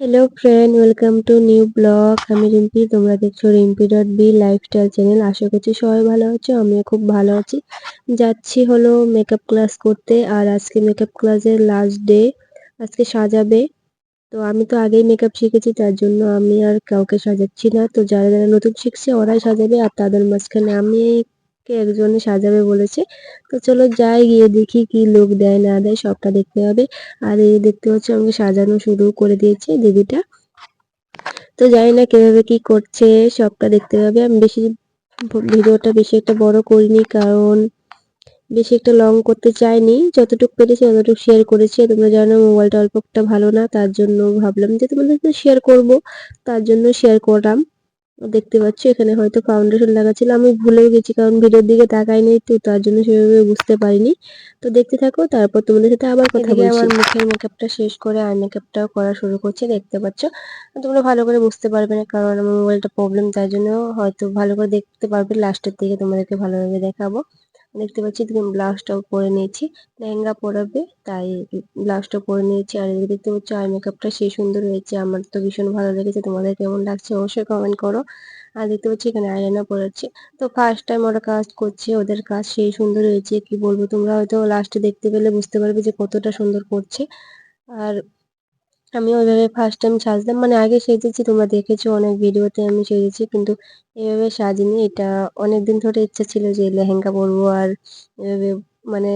Hello friend welcome to new vlog আমি রিম্পি। তোমরা দেখছ Rimpi dot B lifestyle channel আশা করছি সবাই ভালো আছো। আমিও খুব ভালো আছি। যাচ্ছি হলো মেকআপ ক্লাস করতে। আর আজকে মেকআপ ক্লাসের লাস্ট ডে আজকে সাজাবে। তো আমি তো আগেই মেকআপ শিখেছি, তার জন্য আমি আর কাউকে সাজাচ্ছি না। তো যারা যারা নতুন শিখছে, ওরাই সাজাবে। আর তাদের মাঝখানে আমি কে একজনে সাজাবে বলেছে। তো চলো যাই, গিয়ে দেখি কি লোক দেয়, না দেয়, সবটা দেখতে হবে। আর এই দেখতে পাচ্ছি আমাকে সাজানো শুরু করে দিয়েছে দিদিটা। তো জানি না কীভাবে কি করছে, সবটা দেখতে হবে। আমি বেশি ভিডিওটা বেশি একটা বড় করিনি, কারণ বেশি একটা লং করতে চাইনি। যতটুকু পেরেছি ততটুকু শেয়ার করেছি। তোমরা জানো মোবাইলটা অল্প একটা ভালো না, তার জন্য ভাবলাম যে তোমাদের শেয়ার করব, তার জন্য শেয়ার করলাম। দেখতে পাচ্ছ এখানে হয়তো ফাউন্ডেশন লাগা ছিল আমি ভুলে গেছি কারণ ভিডিওর দিকে তাকাই নেই তো তার জন্য সেভাবে বুঝতে পারিনি। তো দেখতে থাকো তারপর তোমাদের সাথে আবার কথা বলছি। আমার মুখের মেকআপটা শেষ করে আই মেকআপটাও করা শুরু করছি দেখতে পাচ্ছ। তোমরা ভালো করে বুঝতে পারবে না কারণ আমার মোবাইলটা প্রবলেম তার জন্য হয়তো ভালো করে দেখতে পারবে। লাস্টের দিকে তোমাদেরকে ভালোভাবে দেখাবো। দেখতে পাচ্ছি ব্লাউজটাও পরে নিয়েছি। লেহেঙ্গা পরাবে, তাই ব্লাউজটা পরে নিয়েছি। আর দেখতে পাচ্ছি আই মেকআপটা সেই সুন্দর হয়েছে। আমার তো ভীষণ ভালো লেগেছে। তোমাদের কেমন লাগছে অবশ্যই কমেন্ট করো। আর দেখতে পাচ্ছি, এখানে আইলাইনার পড়াচ্ছে তো ফার্স্ট টাইম ওরা কাজ করছে, ওদের কাজ সেই সুন্দর হয়েছে। কি বলব, তোমরা হয়তো লাস্টে দেখতে পেলে বুঝতে পারবে যে কতটা সুন্দর করছে। আর আমি ওইভাবে ফার্স্ট টাইম সাজলাম। মানে আগে সেজেছি, তোমরা দেখেছ অনেক ভিডিওতে আমি সেজেছি, কিন্তু এভাবে সাজিনি। এটা অনেক দিন ধরে ইচ্ছা ছিল যে লেহেঙ্গা পরবো আর এভাবে মানে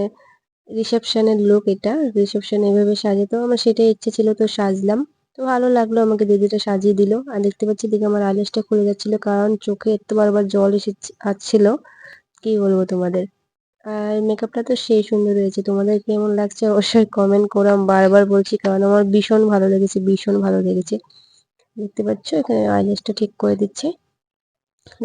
রিসেপশনের লুক এটা রিসেপশন এভাবে সাজে তো আমার সেটাই ইচ্ছে ছিল, তো সাজলাম। তো ভালো লাগল, আমাকে দিদিটা সাজিয়ে দিল। আর দেখতে পাচ্ছি দিকে আমার আইলেসটা খুলে যাচ্ছিল, কারণ চোখে এত বারবার জল এসে আসছিল কি বলব তোমাদের? আর মেকআপটা তো সেই সুন্দর হয়েছে। তোমাদের কেমন লাগছে অবশ্যই কমেন্ট করো। আমি বারবার বলছি, কারণ আমার ভীষণ ভালো লেগেছে, ভীষণ ভালো লেগেছে। দেখতে পাচ্ছ? এখানে আইলেসটা ঠিক করে দিচ্ছে।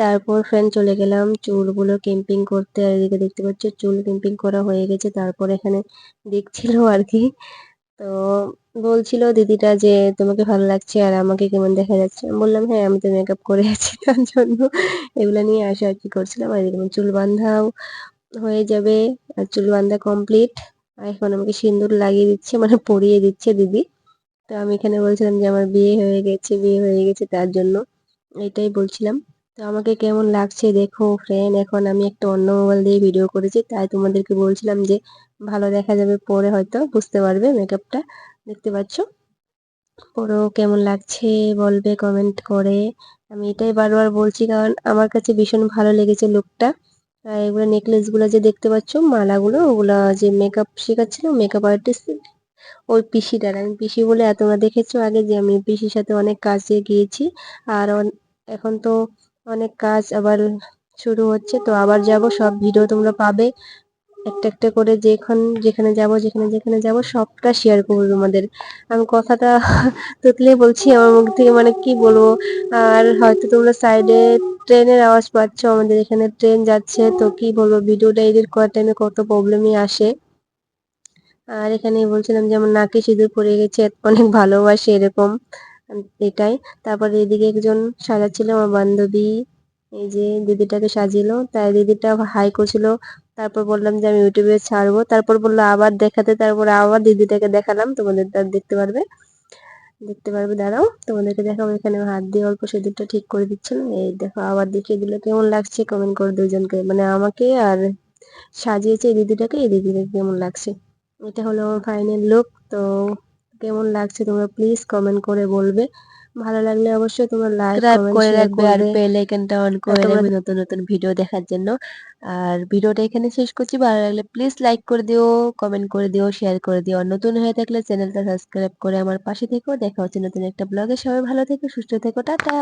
তারপর ফ্রেন্ড চলে গেলাম, চুলগুলো ক্যাম্পিং করতে। আর এদিকে দেখতে পাচ্ছ, চুল ক্যাম্পিং করা হয়ে গেছে। তারপর এখানে দেখছিল আর কি। তো বলছিল দিদিটা যে, তোমাকে ভালো লাগছে আর আমাকে কেমন দেখা যাচ্ছে? আমি বললাম হ্যাঁ আমি তো মেকআপ করে আছি তার জন্য। এগুলো নিয়ে আসা আর কি করছিলাম। আর এরকম চুল বাঁধাও হয়ে যাবে, আর চুল বাঁধা কমপ্লিট আর এখন আমাকে সিঁদুর লাগিয়ে দিচ্ছে মানে পরিয়ে দিচ্ছে দিদি। তো আমি এখানে বলছিলাম যে আমার বিয়ে হয়ে গেছে, বিয়ে হয়ে গেছে তার জন্য। এটাই বলছিলাম। তো আমাকে কেমন লাগছে দেখো ফ্রেন্ড এখন আমি একটা অন্য মোবাইল দিয়ে ভিডিও করেছি, তাই তোমাদেরকে বলছিলাম যে ভালো দেখা যাবে পরে হয়তো, বুঝতে পারবে মেকআপটা দেখতে পাচ্ছ? পরও কেমন লাগছে বলবে কমেন্ট করে। আমি এটাই বারবার বলছি, কারণ আমার কাছে ভীষণ ভালো লেগেছে লুকটা আর এগুলো নেকলেসগুলো যে দেখতে পাচ্ছ, মালাগুলো, ওগুলো যে মেকআপ শেখাচ্ছিল মেকআপ আর্টিস্ট ওই পিসিটার, আমি পিসি বলে তোমরা দেখেছ আগে যে আমি পিসির সাথে অনেক কাজে গিয়েছি, আর এখন তো অনেক কাজ আবার শুরু হচ্ছে, তো আবার যাব, সব ভিডিও তোমরা পাবে। একটা একটা করে যেখান, যেখানে যাব, যেখানে যেখানে যাব, সবটা শেয়ার করব তোমাদের। আমি কথাটা তুতলে বলছি, আমার মুখ থেকে মানে কি বলব? আর হয়তো তোমরা সাইডে ট্রেনের আওয়াজ পাচ্ছ, আমাদের এখানে ট্রেন যাচ্ছে, তো কি বলব? ভিডিওটা এডিট করার টাইমে কত প্রবলেমই আসে। আর এখানে বলছিলাম যে আমার নাকি সিঁদুর পড়ে গেছে, অনেক ভালোবাসে এরকম, এটাই। তারপরে এদিকে একজন সাজাচ্ছিল, আমার বান্ধবী, এই যে দিদিটাকে সাজিলো, তাই দিদিটা হাই করছিল। তারপর বললাম যে আমি ইউটিউবে ছাড়বো। তারপর বলল আবার দেখাতে। তারপর আবার দিদিটাকে দেখালাম। তোমাদের দেখতে পারবে। দেখতে পারবে, দাঁড়াও। তোমাদেরকে দেখাবো। এখানে হাত দিয়ে অল্প সেদিকটা ঠিক করে দিচ্ছিলাম এই দেখো, আবার দেখিয়ে দিলে। কেমন লাগছে? কমেন্ট করে দুজনকে। মানে আমাকে আর সাজিয়েছে এই দিদিটাকে এই দিদিটাকে কেমন লাগছে? এটা হলো আমার ফাইনাল লুক তো কেমন লাগছে তোমরা প্লিজ কমেন্ট করে বলবে। ভালো লাগলে অবশ্যই তোমরা লাইক করে রাখবে আর বেল আইকনটা অন করে রাখবে নতুন নতুন ভিডিও দেখার জন্য। আর ভিডিওটা এখানে শেষ করছি। ভালো লাগলে প্লিজ লাইক করে দিও কমেন্ট করে দিও শেয়ার করে দিও। আর নতুন হয়ে থাকলে চ্যানেলটা সাবস্ক্রাইব করে আমার পাশে থেকো। দেখা হচ্ছে নতুন একটা ব্লগে সবাই ভালো থেকো সুস্থ থেকো। টাটা!